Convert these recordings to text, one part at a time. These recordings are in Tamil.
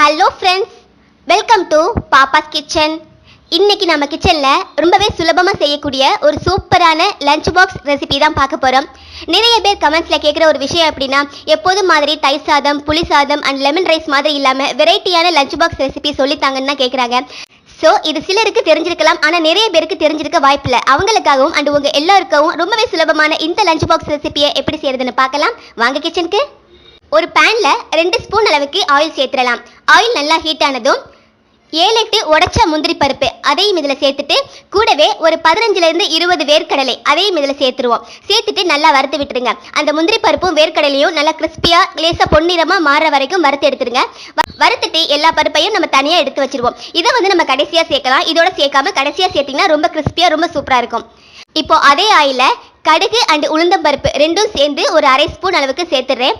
Hello friends welcome to Pappas kitchen இன்னைக்கு நம்ம கிச்சனில் ரொம்பவே சுலபமாக செய்யக்கூடிய ஒரு சூப்பரான லஞ்ச் பாக்ஸ் ரெசிபி தான் பார்க்க போகிறோம் நிறைய பேர் கமெண்ட்ஸில் கேட்குற ஒரு விஷயம் எப்படின்னா எப்போதும் மாதிரி தயிர் சாதம் புளி சாதம் அண்ட் லெமன் ரைஸ் மாதிரி இல்லாமல் வெரைட்டியான லஞ்ச் பாக்ஸ் ரெசிபி சொல்லித்தாங்கன்னு தான் கேட்குறாங்க ஸோ இது சிலருக்கு தெரிஞ்சிருக்கலாம். ஆனால் நிறைய பேருக்கு தெரிஞ்சிருக்க வாய்ப்பில்லை அவங்களுக்காகவும் அண்ட் உங்கள் எல்லாருக்காகவும் ரொம்பவே சுலபமான இந்த லஞ்ச் பாக்ஸ் ரெசிபியை எப்படி செய்யறதுன்னு பார்க்கலாம். வாங்க கிச்சனுக்கு ஒரு பேனில் ரெண்டு ஸ்பூன் அளவுக்கு ஆயில் சேர்த்துடலாம். ஆயில் நல்லா ஹீட் ஆனதும் ஏழு எட்டு உடச்ச முந்திரி பருப்பு அதையும் இதில் சேர்த்துட்டு கூடவே ஒரு பதினஞ்சுல இருந்து இருபது வேர்க்கடலை அதையும் இதில் சேர்த்துருவோம். சேர்த்துட்டு நல்லா வறுத்து விட்டுருங்க. அந்த முந்திரி பருப்பும் வேர்க்கடலையும் நல்லா கிறிஸ்பியாக லேசாக பொன்னிறமாக மாற வரைக்கும் வறுத்து எடுத்துருங்க. வறுத்துட்டு எல்லா பருப்பையும் நம்ம தனியாக எடுத்து வச்சுருவோம். இதை வந்து நம்ம கடைசியாக சேர்க்கலாம். இதோட சேர்க்காம கடைசியாக சேர்த்தீங்கன்னா ரொம்ப கிறிஸ்பியாக ரொம்ப சூப்பராக இருக்கும். இப்போ அதே ஆயில கடுகு அண்ட் உளுந்தம் பருப்பு ரெண்டும் சேர்ந்து ஒரு அரை ஸ்பூன் அளவுக்கு சேர்த்துடுறேன்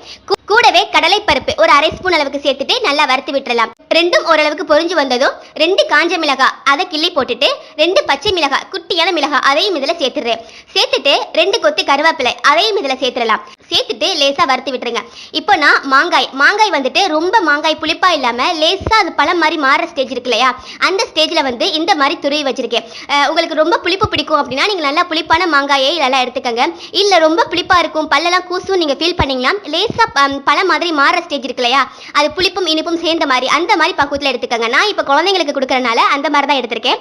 கூடவே கடலை பருப்பு ஒரு அரை ஸ்பூன் அளவுக்கு சேர்த்துட்டு நல்லா வறுத்து விட்டுறலாம். ரெண்டும் ஓரளவுக்கு பொறிஞ்சு வந்ததும் ரெண்டு காஞ்ச மிளகாய் அதை கிள்ளி போட்டுட்டு ரெண்டு பச்சை மிளகாய் குட்டியான மிளகாய் அதையும் இதில் சேர்த்துடுறேன். சேர்த்துட்டு ரெண்டு கொத்து கருவேப்பிலை அதையும் இதில் சேர்த்துடலாம். சேர்த்துட்டு லேசாக வறுத்து விட்டுருங்க. இப்போ நான் மாங்காய் மாங்காய் வந்துட்டு ரொம்ப மாங்காய் புளிப்பா இல்லாமல் லேசாக அது பழம் மாதிரி மாற ஸ்டேஜ் இருக்கு இல்லையா? அந்த ஸ்டேஜில் வந்து இந்த மாதிரி துருவி வச்சிருக்கேன். உங்களுக்கு ரொம்ப புளிப்பு பிடிக்கும் அப்படின்னா நீங்கள் நல்லா புளிப்பான மாங்காயை நல்லா எடுத்துக்கங்க. இல்லை ரொம்ப புளிப்பாக இருக்கும் பல்லெல்லாம் கூசும் நீங்கள் ஃபீல் பண்ணிங்கன்னா லேசாக பல பழம் மாதிரி மாற ஸ்டேஜ் இருக்கு இல்லையா அது புளிப்பும் இனிப்பும் சேர்ந்த மாதிரி அந்த மாதிரி பக்குவத்தில் எடுத்துக்கோங்க. நான் இப்போ குழந்தைங்களுக்கு கொடுக்கறனால அந்த மாதிரி தான் எடுத்திருக்கேன்.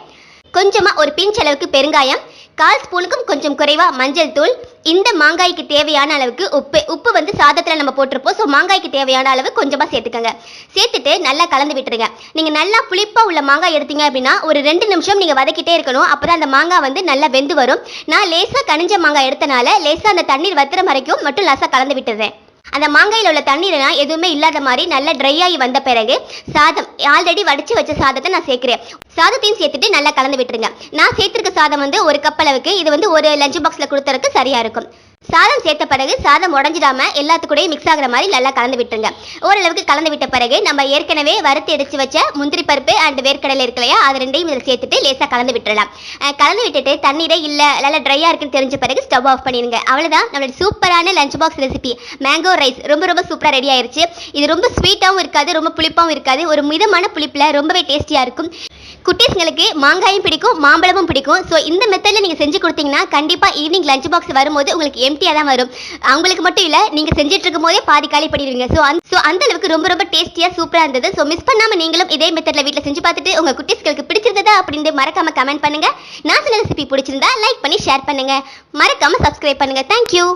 கொஞ்சமாக ஒரு பிஞ்ச் அளவுக்கு பெருங்காயம் கால் ஸ்பூனுக்கும் கொஞ்சம் குறைவாக மஞ்சள் தூள். இந்த மாங்காய்க்கு தேவையான அளவுக்கு உப்பு. உப்பு வந்து சாதத்தில் நம்ம போட்டிருப்போம். ஸோ மாங்காய்க்கு தேவையான அளவு கொஞ்சமாக சேர்த்துக்கோங்க. சேர்த்துட்டு நல்லா கலந்து விட்டுருங்க. நீங்கள் நல்லா புளிப்பாக உள்ள மாங்காய் எடுத்தீங்க அப்படின்னா ஒரு ரெண்டு நிமிஷம் நீங்கள் வதக்கிட்டே இருக்கணும். அப்பதான் அந்த மாங்காய் வந்து நல்லா வெந்து வரும். நான் லேசாக கனிஞ்ச மாங்காய் எடுத்தனால லேசாக அந்த தண்ணீர் வத்துற வரைக்கும் மட்டும் லேசாக கலந்து விட்டுறேன். அந்த மாங்காயில் உள்ள தண்ணீரெல்லாம் எதுவுமே இல்லாத மாதிரி நல்லா ட்ரை ஆகி வந்த பிறகு சாதம் ஆல்ரெடி வடிச்சு வச்ச சாதத்தை நான் சேர்க்கிறேன். சாதத்தையும் சேர்த்துட்டு நல்லா கலந்து விட்டுருங்க. நான் சேர்த்துருக்க சாதம் வந்து ஒரு கப் அளவுக்கு இது வந்து ஒரு லஞ்ச் பாக்ஸில் கொடுத்துறதுக்கு சரியா இருக்கும். சாதம் சேர்த்த பிறகு சாதம் உடஞ்சிடாம எல்லாத்துக்கூடையும் மிக்ஸ் ஆகுற மாதிரி நல்லா கலந்து விட்டுருங்க. ஓரளவுக்கு கலந்து விட்ட பிறகு நம்ம ஏற்கனவே வறுத்து எடுத்து வச்ச முந்திரி பருப்பு அண்ட் வேர்க்கடலை இருக்கு இல்லையா? அது ரெண்டையும் இதில் சேர்த்துட்டு லேசாக கலந்து விட்டுடலாம் கலந்து விட்டுட்டு தண்ணீரே இல்லை நல்லா ட்ரையாக இருக்குன்னு தெரிஞ்ச பிறகு ஸ்டவ் ஆஃப் பண்ணிடுங்க. அவ்வளோதான் நம்மளோட சூப்பரான lunch box recipe mango rice ரொம்ப ரொம்ப சூப்பராக ரெடி ஆயிருச்சு. இது ரொம்ப ஸ்வீட்டாகவும் இருக்காது ரொம்ப புளிப்பாகவும் இருக்காது. ஒரு மிதமான புளிப்பில் ரொம்பவே டேஸ்டியாக இருக்கும். குட்டீஸ்ங்களுக்கு மாங்காயும் பிடிக்கும் மாம்பழமும் பிடிக்கும். ஸோ இந்த மெத்தடில் நீங்கள் செஞ்சு கொடுத்தீங்கன்னா கண்டிப்பாக ஈவினிங் லஞ்ச் பாக்ஸ் வரும்போது உங்களுக்கு எம்டியாக தான் வரும். அவங்களுக்கு மட்டும் இல்லை நீங்கள் செஞ்சுட்டு இருக்கும் போதே பாதி காலி பண்ணிடுவீங்க. ஸோ அந்த ஸோ அந்த அளவுக்கு ரொம்ப ரொம்ப டேஸ்டியாக சூப்பராக இருந்தது. ஸோ மிஸ் பண்ணாமல் நீங்களும் இதே மெத்தடில் வீட்டில் செஞ்சு பார்த்துட்டு உங்கள் குட்டீஸ்களுக்கு பிடிச்சிருந்ததா அப்படின்னு மறக்காமல் கமெண்ட் பண்ணுங்க. நான் சொன்ன ரெசிபி பிடிச்சிருந்தா லைக் பண்ணி ஷேர் பண்ணுங்க. மறக்காமல் சப்ஸ்கிரைப் பண்ணுங்க. தேங்க்யூ